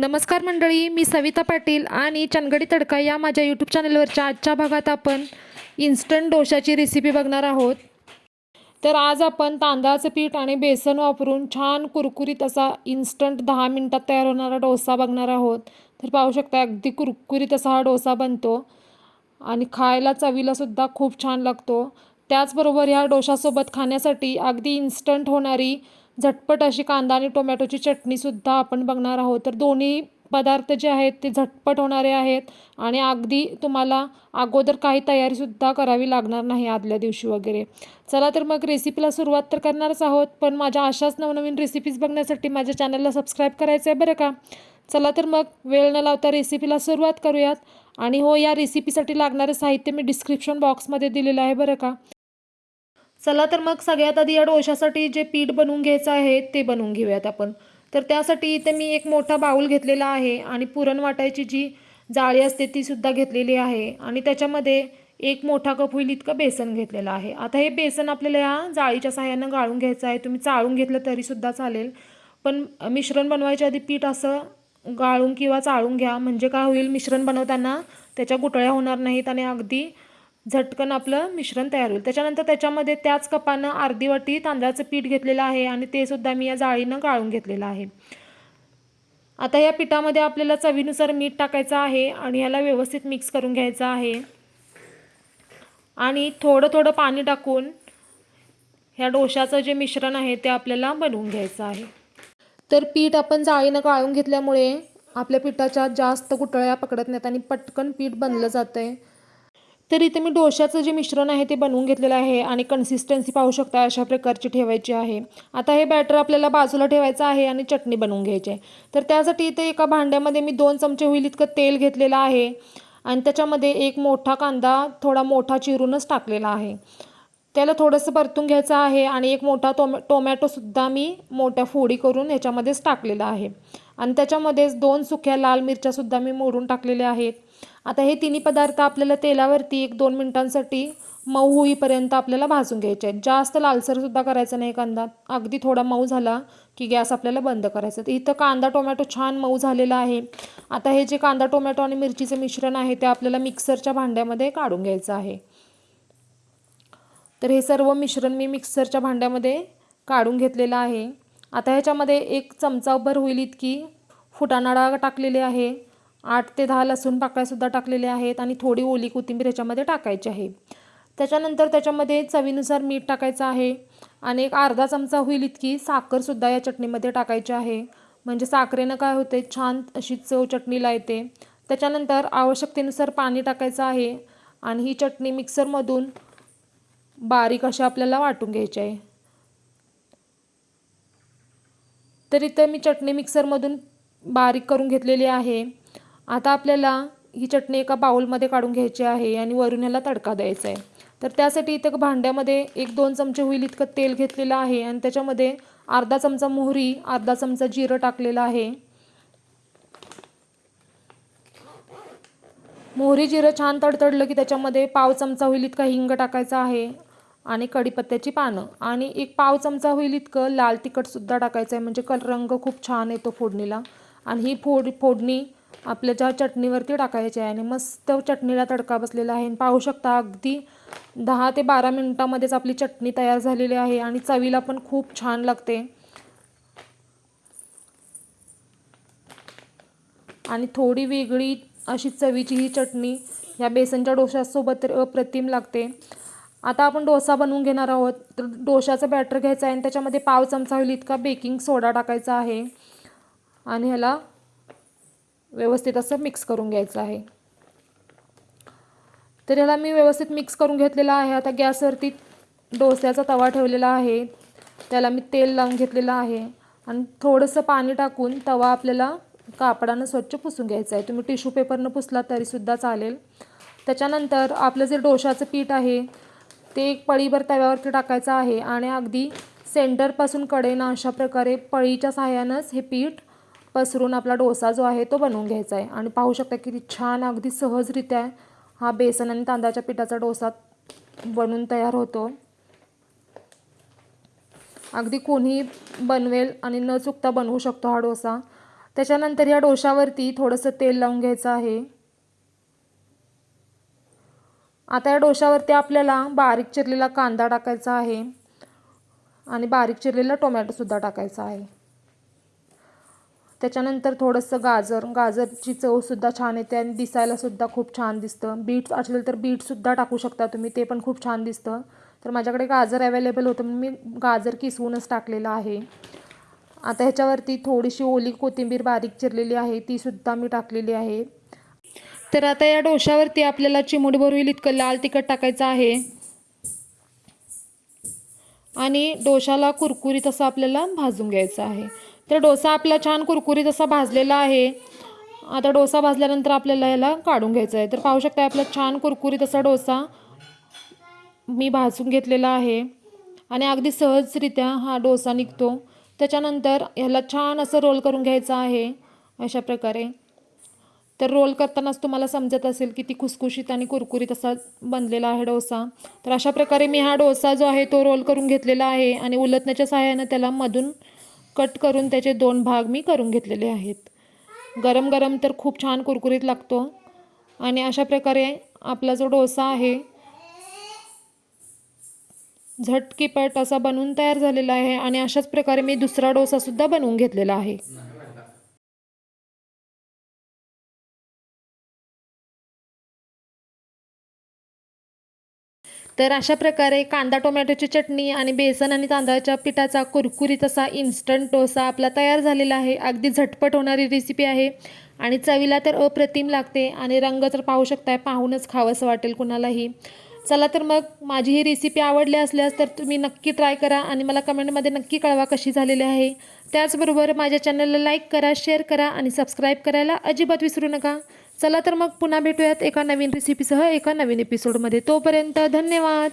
नमस्कार मंडळी मी सविता पाटील आणि चनगडी तडका या माझ्या यूट्यूब चॅनलवरच्या आजच्या भागात आपण इन्स्टंट डोशाची रेसिपी बघणार आहोत. तर आज आपण तांदळाचं पीठ आणि बेसन वापरून छान कुरकुरीत असा इन्स्टंट दहा मिनटात तयार होणारा डोसा बघणार आहोत. तर पाहू शकता अगदी कुरकुरीत असा हा डोसा बनतो आणि खायला चवीलासुद्धा खूप छान लागतो. त्याचबरोबर ह्या डोशासोबत खाण्यासाठी अगदी इन्स्टंट होणारी झटपट अशी कांदा आणि टोमॅटोची चटणीसुद्धा आपण बघणार आहोत. तर दोन्ही पदार्थ जे आहेत ते झटपट होणारे आहेत आणि अगदी तुम्हाला अगोदर काही तयारीसुद्धा करावी लागणार नाही आदल्या दिवशी वगैरे. चला तर मग रेसिपीला सुरुवात तर करणारच आहोत पण माझ्या अशाच नवनवीन रेसिपीज बघण्यासाठी माझ्या चॅनलला सबस्क्राईब करायचं आहे बरं का? चला तर मग वेळ न लावता रेसिपीला सुरुवात करूयात. आणि हो या रेसिपीसाठी लागणारं साहित्य मी डिस्क्रिप्शन बॉक्समध्ये दिलेलं आहे बरं का? चला तर मग सगळ्यात आधी या डोशासाठी जे पीठ बनवून घ्यायचं आहे ते बनवून घेऊयात आपण. तर त्यासाठी इथे मी एक मोठा बाऊल घेतलेला आहे आणि पुरण वाटायची जी जाळी असते ती सुद्धा घेतलेली आहे. आणि त्याच्यामध्ये एक मोठा कप होईल इतकं बेसन घेतलेलं आहे. आता हे बेसन आपल्याला या जाळीच्या सहाय्यानं गाळून घ्यायचं आहे. तुम्ही चाळून घेतलं तरीसुद्धा चालेल. पण मिश्रण बनवायच्या आधी पीठ असं गाळून किंवा चाळून घ्या. म्हणजे काय होईल मिश्रण बनवताना त्याच्या गुटळ्या होणार नाहीत आणि अगदी झटकन आपलं मिश्रण तयार होईल. त्याच्यानंतर त्याच्यामध्ये त्याच कपानं अर्धी वाटी तांदळाचं पीठ घेतलेलं आहे आणि ते सुद्धा मी या जाळीनं गाळून घेतलेलं आहे. आता या पिठामध्ये आपल्याला चवीनुसार मीठ टाकायचं आहे आणि ह्याला व्यवस्थित मिक्स करून घ्यायचं आहे. आणि थोडं थोडं पाणी टाकून ह्या डोशाचं जे मिश्रण आहे ते आपल्याला बनवून घ्यायचं आहे. तर पीठ आपण जाळीनं गाळून घेतल्यामुळे आपल्या पिठाच्या जास्त गुटळ्या पकडत नाहीत आणि पटकन पीठ बनलं जातं आहे तर इथे मी डोशाचं जे मिश्रण आहे ते बनवून घेतलेलं आहे आणि कन्सिस्टन्सी पाहू शकता अशा प्रकारची ठेवायची आहे. आता हे बॅटर आपल्याला बाजूला ठेवायचं आहे आणि चटणी बनवून घ्यायची आहे. तर त्यासाठी इथे एका भांड्यामध्ये मी दोन चमचे होईल इतकं तेल घेतलेलं आहे. आणि त्याच्यामध्ये एक मोठा कांदा थोडा मोठा चिरूनच टाकलेला आहे. त्याला थोडंसं परतून घ्यायचं आहे आणि एक मोठा टोमॅ टोमॅटोसुद्धा मी मोठ्या फोडी करून ह्याच्यामध्येच टाकलेला आहे. आणि त्याच्यामध्येच दोन सुक्या लाल मिरच्यासुद्धा मी मोडून टाकलेल्या आहेत. आता हे तिन्ही पदार्थ आपल्याला तेलावरती एक दोन मिनटांसाठी मऊ होईपर्यंत आपल्याला भाजून घ्यायचे आहेत. जास्त लालसरसुद्धा करायचं नाही कांदा अगदी थोडा मऊ झाला की गॅस आपल्याला बंद करायचा तर इथं कांदा टोमॅटो छान मऊ झालेला आहे. आता हे जे कांदा टोमॅटो आणि मिरचीचं मिश्रण आहे ते आपल्याला मिक्सरच्या भांड्यामध्ये काढून घ्यायचं आहे. तर हे सर्व मिश्रण मी मिक्सरच्या भांड्यामध्ये काढून घेतलेलं आहे. आता ह्याच्यामध्ये एक चमचाभर होईल इतकी फुटाणाडा टाकलेली आहे. आठ ते दहा लसूण पाकळ्यासुद्धा टाकलेले आहेत आणि थोडी ओली कोथिंबीर ह्याच्यामध्ये टाकायची आहे. त्याच्यानंतर त्याच्यामध्ये चवीनुसार मीठ टाकायचं आहे आणि एक अर्धा चमचा होईल इतकी साखरसुद्धा या चटणीमध्ये टाकायची आहे. म्हणजे साखरेनं काय होते छान अशी चव चटणीला येते. त्याच्यानंतर आवश्यकतेनुसार पाणी टाकायचं आहे आणि ही चटणी मिक्सरमधून बारीक अशी आपल्याला वाटून घ्यायची आहे. तर इथं मी चटणी मिक्सरमधून बारीक करून घेतलेली आहे. आता आपल्याला ही चटणी एका बाउलमध्ये काढून घ्यायची आहे आणि वरून ह्याला तडका द्यायचा आहे. तर त्यासाठी इथं भांड्यामध्ये एक दोन चमचे होईल इतकं तेल घेतलेलं आहे आणि त्याच्यामध्ये अर्धा चमचा मोहरी अर्धा चमचा जिरं टाकलेलं आहे. मोहरी जिरं छान तडतडलं की त्याच्यामध्ये पाव चमचा होईल इतका हिंग टाकायचा आहे आणि कढीपत्त्याची पानं. आणि एक पाव चमचा होईल इतकं लाल तिखटसुद्धा टाकायचं आहे म्हणजे कल रंग खूप छान येतो फोडणीला. आणि ही फोड फोडणी आपल्या ज्या चटणीवरती टाकायची आहे आणि मस्त चटणीला तडका बसलेला आहे. पाहू शकता अगदी दहा ते बारा मिनटामध्येच आपली चटणी तयार झालेली आहे आणि चवीला पण खूप छान लागते. आणि थोडी वेगळी अशी चवीची ही चटणी या बेसनच्या डोशासोबत तर अप्रतिम लागते. आता आपण डोसा बनवून घेणार आहोत. तर डोशाचं बॅटर घ्यायचं आहे आणि त्याच्यामध्ये पाव चमचा होईल इतका बेकिंग सोडा टाकायचा आहे. आणि ह्याला व्यवस्थित असं मिक्स करून घ्यायचं आहे. तर ह्याला मी व्यवस्थित मिक्स करून घेतलेला आहे. आता गॅसवरती डोस्याचा तवा ठेवलेला आहे. त्याला मी तेल लावून घेतलेलं आहे. आणि थोडंसं पाणी टाकून तवा आपल्याला कापडानं स्वच्छ पुसून घ्यायचं आहे. तुम्ही टिश्यू पेपरनं पुसला तरीसुद्धा चालेल. त्याच्यानंतर आपलं जे डोशाचं पीठ आहे ते एक पळीभर तव्यावरती टाकायचं आहे. आणि अगदी सेंटरपासून कडेनं अशा प्रकारे पळीच्या सहाय्यानंच हे पीठ पसरून आपला डोसा जो आहे तो बनवून घ्यायचा आहे. आणि पाहू शकता किती छान अगदी सहजरित्या हा बेसन आणि तांदळाच्या पिठाचा डोसा बनून तयार होतो. अगदी कोणीही बनवेल आणि न चुकता बनवू शकतो हा डोसा. त्याच्यानंतर या डोशावरती थोडंसं तेल लावून घ्यायचं आहे. आता या डोशावरती आपल्याला बारीक चिरलेला कांदा टाकायचा आहे. आणि बारीक चिरलेला टोमॅटोसुद्धा टाकायचा आहे. त्याच्यानंतर थोडंसं गाजर गाजरची चवसुद्धा छान येते आणि दिसायलासुद्धा खूप छान दिसतं. बीट असेल तर बीटसुद्धा टाकू शकता तुम्ही ते पण खूप छान दिसतं. तर माझ्याकडे गाजर अवेलेबल होतं म्हणून मी गाजर किसवूनच टाकलेलं आहे. आता ह्याच्यावरती थोडीशी ओली कोथिंबीर बारीक चिरलेली आहे तीसुद्धा मी टाकलेली आहे. तर आता या डोशावरती आपल्याला चिमूट भरविल इतकं लाल तिखट टाकायचं आहे. आणि डोशाला कुरकुरीत असं आपल्याला भाजून घ्यायचं आहे. तर डोसा आपला छान कुरकुरीत असा भाजलेला आहे. आता डोसा भाजल्यानंतर आपल्याला याला काढून घ्यायचं आहे. तर पाहू शकता आपला छान कुरकुरीत असा डोसा मी भाजून घेतलेला आहे. आणि अगदी सहजरित्या हा डोसा निघतो. त्याच्यानंतर ह्याला छान असं रोल करून घ्यायचं आहे. अशा प्रकारे. तर रोल करतानाच तुम्हाला समजत असेल की ती खुसखुशीत आणि कुरकुरीत असा बनलेला आहे डोसा. तर अशा प्रकारे मी हा डोसा जो आहे तो रोल करून घेतलेला आहे. आणि उलटण्याच्या सहाय्यानं त्याला मधून कट करून त्याचे दोन भाग मी करून घेतलेले आहेत. गरम गरम तर खूप छान कुरकुरीत लागतो. आणि अशा प्रकारे आपला जो डोसा आहे झटकीपट असा बनवून तयार झालेला आहे. आणि अशाच प्रकारे मी दुसरा डोसासुद्धा बनवून घेतलेला आहे. तर अशा प्रकारे कांदा टोमॅटोची चटणी आणि बेसन आणि तांदळाच्या पिठाचा कुरकुरीत असा इन्स्टंट डोसा आपला तयार झालेला आहे. अगदी झटपट होणारी रेसिपी आहे. आणि चवीला तर अप्रतिम लागते आणि रंग तर पाहू शकताय पाहूनच खावंसं वाटेल कुणालाही. चला तर मग माझी ही रेसिपी आवडली असल्यास तर तुम्ही नक्की ट्राय करा आणि मला कमेंटमध्ये नक्की कळवा कशी झालेली आहे. त्याचबरोबर माझ्या चॅनलला लाईक करा शेअर करा आणि सबस्क्राईब करायला अजिबात विसरू नका. चला तर मग पुन्हा भेटूयात एका नवीन रेसिपीसह एका नवीन एपिसोडमध्ये तोपर्यंत धन्यवाद.